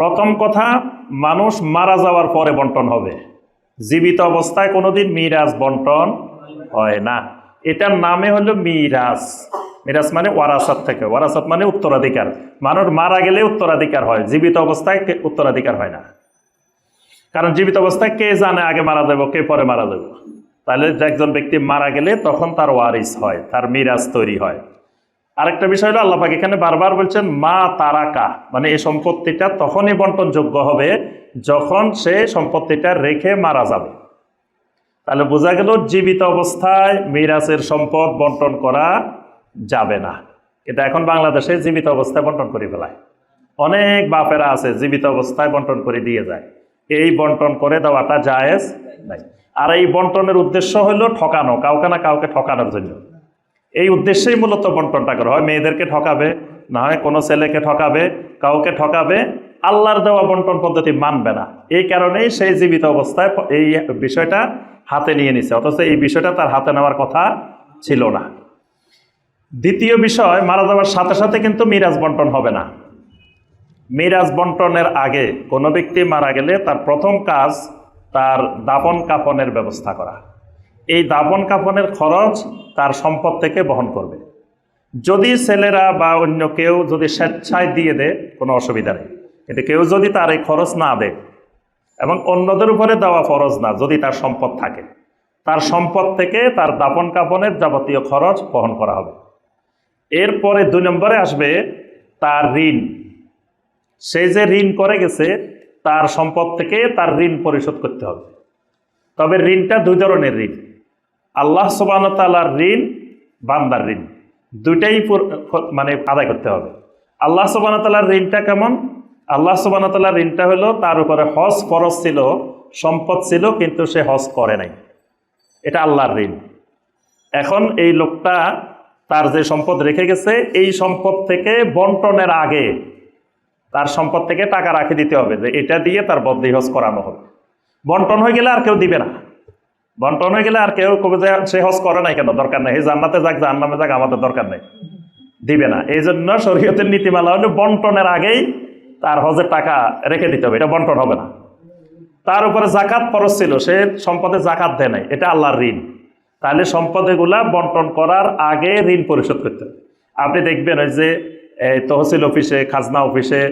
প্রথম কথা, মানুষ মারা যাওয়ার পরে বন্টন হবে। জীবিত অবস্থায় কোনোদিন মিরাজ বন্টন হয় না। এটার নামে হলো মিরাজ। মিরাজ মানে ওয়ারাসাত থেকে। ওয়ারাসাত মানে উত্তরাধিকার। মানুষ মারা গেলে উত্তরাধিকার হয়। জীবিত অবস্থায় উত্তরাধিকার হয় না। কারণ জীবিত অবস্থায় কে জানে আগে মারা যাব, কে পরে মারা যাব? তাহলে একজন ব্যক্তি মারা গেলে তখন তার ওয়ারিস হয়, তার মিরাজ তৈরি হয়। আরেকটা বিষয় হলো, আল্লাপাক এখানে বারবার বলছেন, মা তারাকা। মানে এই সম্পত্তিটা তখনই বন্টনযোগ্য হবে যখন সে সম্পত্তিটা রেখে মারা যাবে। তাহলে বোঝা গেল, জীবিত অবস্থায় মিরাজের সম্পদ বন্টন করা যাবে না। এটা এখন বাংলাদেশে জীবিত অবস্থায় বন্টন করে ফেলায়। অনেক বাপেরা আছে জীবিত অবস্থায় বন্টন করে দিয়ে যায়। এই বন্টন করে দেওয়াটা জায়েজ নাই। আর এই বন্টনের উদ্দেশ্য হলো ঠকানো, কাউকে না কাউকে ঠকানোর জন্য। এই উদ্দেশ্যেই মূলত বন্টনটা করা হয়। মেয়েদেরকে ঠকাবে, না হয় কোনো ছেলেকে ঠকাবে, কাউকে ঠকাবে, আল্লাহর দেওয়া বন্টন পদ্ধতি মানবে না। এই কারণেই সেই জীবিত অবস্থায় এই বিষয়টা হাতে নিয়ে নিছে। অথচ এই বিষয়টা তার হাতে নেওয়ার কথা ছিল না। দ্বিতীয় বিষয়, মারা যাওয়ার সাথে সাথে কিন্তু মিরাজ বন্টন হবে না। মিরাজ বন্টনের আগে কোনো ব্যক্তি মারা গেলে তার প্রথম কাজ তার দাপন কাফনের ব্যবস্থা করা। এই দাপন কাপনের খরচ তার সম্পদ থেকে বহন করবে। যদি ছেলেরা বা অন্য কেউ যদি স্বেচ্ছায় দিয়ে দেয়, কোনো অসুবিধা নেই। কিন্তু কেউ যদি তার এই খরচ না দেয় এবং অন্যদের উপরে দেওয়া ফরজ না, যদি তার সম্পদ থাকে, তার সম্পদ থেকে তার দাপন কাপনের যাবতীয় খরচ বহন করা হবে। এরপরে দুই নম্বরে আসবে তার ঋণ। সে যে ঋণ করে গেছে, তার সম্পদ থেকে তার ঋণ পরিশোধ করতে হবে। তবে ঋণটা দুই ধরনের ঋণ। আল্লাহ সুবান তালার ঋণ, বান্দার ঋণ। দুইটাই মানে আদায় করতে হবে। আল্লাহ সুবান তালার ঋণটা কেমন? আল্লাহ সুবান তালার ঋণটা হলো, তার উপরে হজ ফরজ ছিল, সম্পদ ছিল, কিন্তু সে হজ করে নাই। এটা আল্লাহর ঋণ। এখন এই লোকটা তার যে সম্পদ রেখে গেছে, এই সম্পদ থেকে বন্টনের আগে তার সম্পদ থেকে টাকা রাখে দিতে হবে, যে এটা দিয়ে তার বদলি হজ করানো হবে। বন্টন হয়ে গেলে আর কেউ দিবে না। বন্টন হয়ে গেলে আর কেউ কবে যে সে হজ করে নাই কেন? দরকার নেই। জান্নাতে যাক জান্নামে যাক, আমাদের দরকার নেই। দিবে না। এই জন্য শরীয়তের নীতিমালা হলো বন্টনের আগেই তার হজের টাকা রেখে দিতে হবে। এটা বন্টন হবে না। তার উপরে জাকাত ফরজ ছিল। সে সম্পদে জাকাত দেয় নাই। এটা আল্লাহর ঋণ। তাহলে সম্পদেগুলা বন্টন করার আগে ঋণ পরিশোধ করতে হবে। আপনি দেখবেন ওই যে তহসিল অফিসে, খাজনা অফিসে,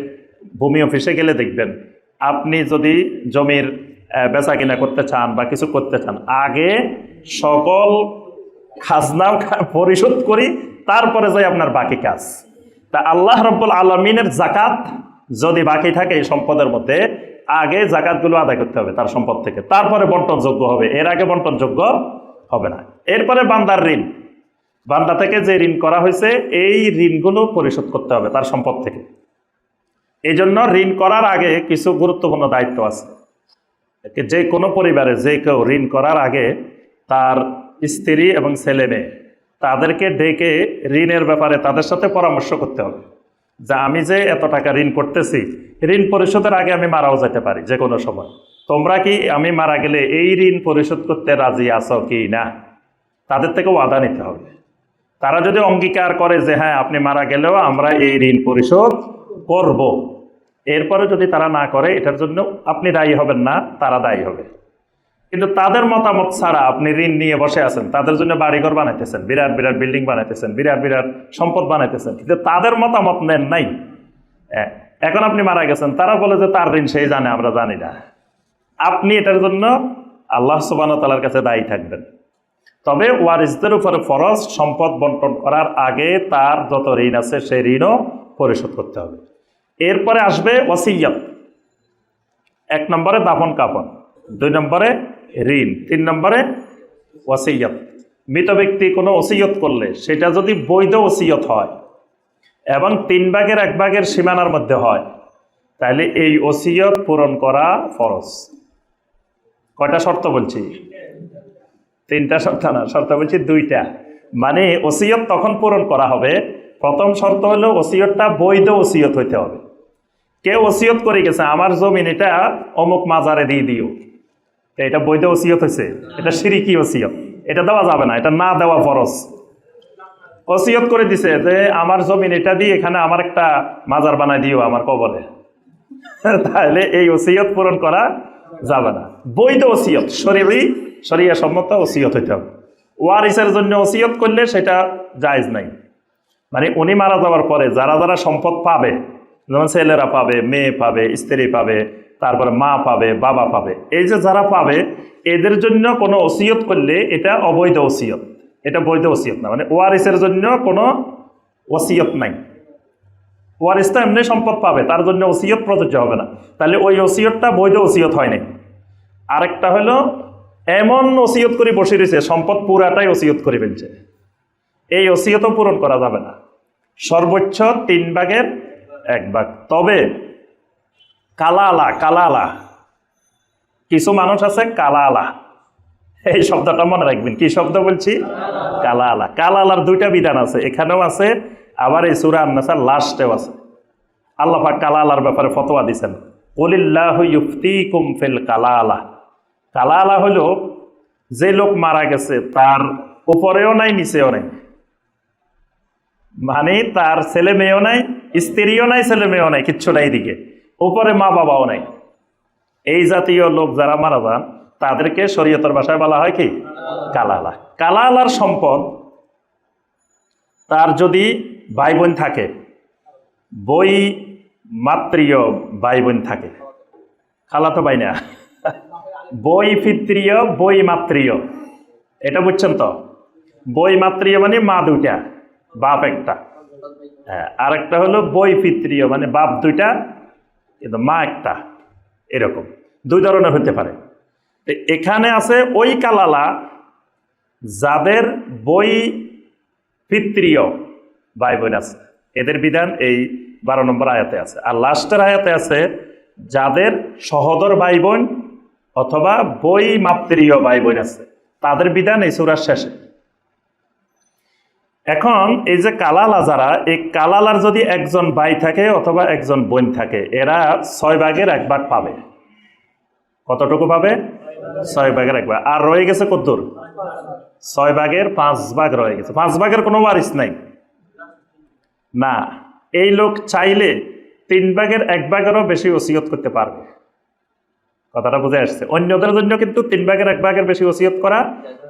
ভূমি অফিসে গেলে দেখবেন, আপনি যদি জমির বেচা কিনা করতে চান বা কিছু করতে চান, আগে সকল খাজনা পরিশোধ করি, তারপরে যাই আপনার বাকি কাজ। তা আল্লাহ রব্বুল আলমিনের জাকাত যদি বাকি থাকে এই সম্পদের মধ্যে, আগে জাকাতগুলো আদায় করতে হবে তার সম্পদ থেকে। তারপরে বন্টনযোগ্য হবে, এর আগে বন্টনযোগ্য হবে না। এরপরে বান্দার ঋণ। বান্দা থেকে যে ঋণ করা হয়েছে, এই ঋণগুলো পরিশোধ করতে হবে তার সম্পদ থেকে। এই জন্য ঋণ করার আগে কিছু গুরুত্বপূর্ণ দায়িত্ব আছে। যে কোনো পরিবারে যে কেউ ঋণ করার আগে তার স্ত্রী এবং ছেলে মেয়ে, তাদেরকে ডেকে ঋণের ব্যাপারে তাদের সাথে পরামর্শ করতে হবে। যে আমি যে এত টাকা ঋণ করতেছি, ঋণ পরিশোধের আগে আমি মারাও যেতে পারি যে কোনো সময়। তোমরা কি আমি মারা গেলে এই ঋণ পরিশোধ করতে রাজি আছো কি না? তাদের থেকে ওয়াদা নিতে হবে। তারা যদি অঙ্গীকার করে যে হ্যাঁ আপনি মারা গেলেও আমরা এই ঋণ পরিশোধ করব। এরপরে যদি তারা না করে, এটার জন্য আপনি দায়ী হবেন না, তারা দায়ী হবে। কিন্তু তাদের মতামত ছাড়া আপনি ঋণ নিয়ে বসে আছেন, তাদের জন্য বাড়িঘর বানাইতেছেন, বিরাট বিরাট বিল্ডিং বানাইতেছেন, বিরাট বিরাট সম্পদ বানাইতেছেন, কিন্তু তাদের মতামত নেন নাই। এখন আপনি মারা গেছেন, তারা বলে যে তার ঋণ সেই জানে, আমরা জানি না। আপনি এটার জন্য আল্লাহ সুবান তালার কাছে দায়ী থাকবেন। তবে ওয়ারিসদের উপরে ফরজ সম্পদ বন্টন করার আগে তার যত ঋণ আছে, সেই ঋণও পরিশোধ করতে হবে। এরপরে আসবে ওসিয়ত এক নম্বরে দাফন কাপন দুই নম্বরে ঋণ, তিন নম্বরে ওসিয়ত মৃত ব্যক্তি কোনো ওসিয়ত করলে সেটা যদি বৈধ ওসিয়ত হয় এবং তিন ভাগের এক ভাগের সীমানার মধ্যে হয়, তাহলে এই ওসিয়ত পূরণ করা ফরজ। কয়টা শর্ত বলছি? তিনটা শর্ত না, শর্ত বলছি দুইটা। মানে ওসিয়ত তখন পূরণ করা হবে, প্রথম শর্ত হলো ওসিয়তটা বৈধ ওসিয়ত হইতে হবে। কেউ ওসিয়ত করে গেছে, আমার জমিন এটা অমুক মাজারে দিয়ে দিও। এটা বৈধ ওসিয়ত হয়েছে, এটা সিরিকি ওসিয়ত, এটা দেওয়া যাবে না, এটা না দেওয়া ফরজ। ওসিয়ত করে দিছে যে আমার জমিন এটা দিয়ে এখানে আমার একটা মাজার বানায় দিও আমার কবরে। তাহলে এই ওসিয়ত পূরণ করা যাবে না। বৈধ ওসিয়ত শরীরই শরিয়া সম্মত ওসিয়ত হইতে হবে। ওয়ারিসের জন্য ওসিয়ত করলে সেটা জায়জ নাই। মানে উনি মারা যাওয়ার পরে যারা যারা সম্পদ পাবে যেমন ছেলেরা পাবে, মেয়ে পাবে, স্ত্রী পাবে, তারপরে মা পাবে, বাবা পাবে। এই যে যারা পাবে, এদের জন্য কোনো ওসিয়ত করলে এটা অবৈধ ওসিয়ত। এটা বৈধ ওসিয়ত না। মানে ওয়ারিসের জন্য কোনো ওসিয়ত নাই। ওয়ারিস তো এমনি সম্পদ পাবে, তার জন্য ওসিয়ত প্রযোজ্য হবে না। তাহলে ওই ওসিয়তটা বৈধ ওসিয়ত হয় নাই। আরেকটা হলো, এমন ওসিয়ত করে বসে রয়েছে, সম্পদ পুরাটাই ওসিয়ত করে ফেলছে। এই ওসিয়তও পূরণ করা যাবে না। সর্বোচ্চ তিন ভাগের এক ভাগ। তবে কালালা কালালা। কিছু মানুষ আছে কালালা। এই শব্দটা মনে রাখবেন। কি শব্দ বলছি? কালালা। কালালার দুইটা বিধান আছে। এখানেও আছে, আবার এই সুরা আন্নাসার লাস্টেও আছে। আল্লাহ কালালার ব্যাপারে ফতোয়া দিছেন কলিল্লাহু কালালা। কালালা হলো যে লোক মারা গেছে, তার উপরেও নাই, নিচেও নাই। মানে তার ছেলে মেয়েও নাই, স্ত্রীও নাই, ছেলে মেয়েও নাই, কিচ্ছু নাই দিকে উপরে মা বাবাও নাই। এই জাতীয় লোক যারা মারা যান, তাদেরকে শরীয়তের ভাষায় বলা হয় কি? কালালা। কালালার সম্পদ, তার যদি ভাই বোন থাকে, বই মাতৃয় ভাই বোন থাকে। খালা তো ভাই না। বই পিতৃয়, বই মাতৃয়। এটা বুঝছেন তো? বই মাতৃয় মানে মা দুইটা। বাপ একটা। হ্যাঁ আর একটা হলো বই পিতৃয় মানে বাপ দুইটা, কিন্তু মা একটা, এরকম। দুই ধরনের হতে পারে। এখানে আছে ওই কালালা যাদের বই পিতৃয় ভাই বোন আছে। এদের বিধান এই বারো নম্বর আয়াতে আছে। আর লাস্টের আয়াতে আছে যাদের সহদর ভাই বোন অথবা বই মাতৃয় ভাই বোন আছে। তাদের বিধান এই সুরার শেষে। এখন এই যে কালালা যারা এই কালালার যদি একজন ভাই থাকে অথবা একজন বোন থাকে, এরা ছয় ভাগের এক ভাগ পাবে। কতটুকু পাবে? ছয় ভাগের এক ভাগ। আর রয়ে গেছে কদ্দুর? ছয় ভাগের পাঁচ ভাগ রয়ে গেছে। পাঁচ ভাগের কোনো ওয়ারিস নাই। না, এই লোক চাইলে তিন ভাগের এক ভাগেরও বেশি ওসিয়ত করতে পারবে। কথাটা বুঝে আসছে। অন্যদের জন্য কিন্তু তিন ভাগের এক ভাগের বেশি ওসিয়ত করা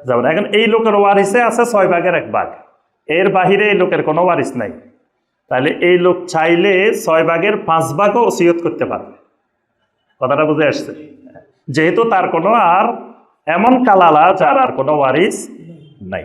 যাবে না। এখন এই লোকের ওয়ারিসে আছে ছয় ভাগের এক ভাগ। এর বাহিরে এই লোকের কোনো ওয়ারিস নাই। তাহলে এই লোক চাইলে ছয় ভাগের পাঁচ ভাগও ওসিয়ত করতে পারবে। কথাটা বুঝে আসছে? যেহেতু তার কোনো আর এমন কালালা যার আর কোনো ওয়ারিস নাই।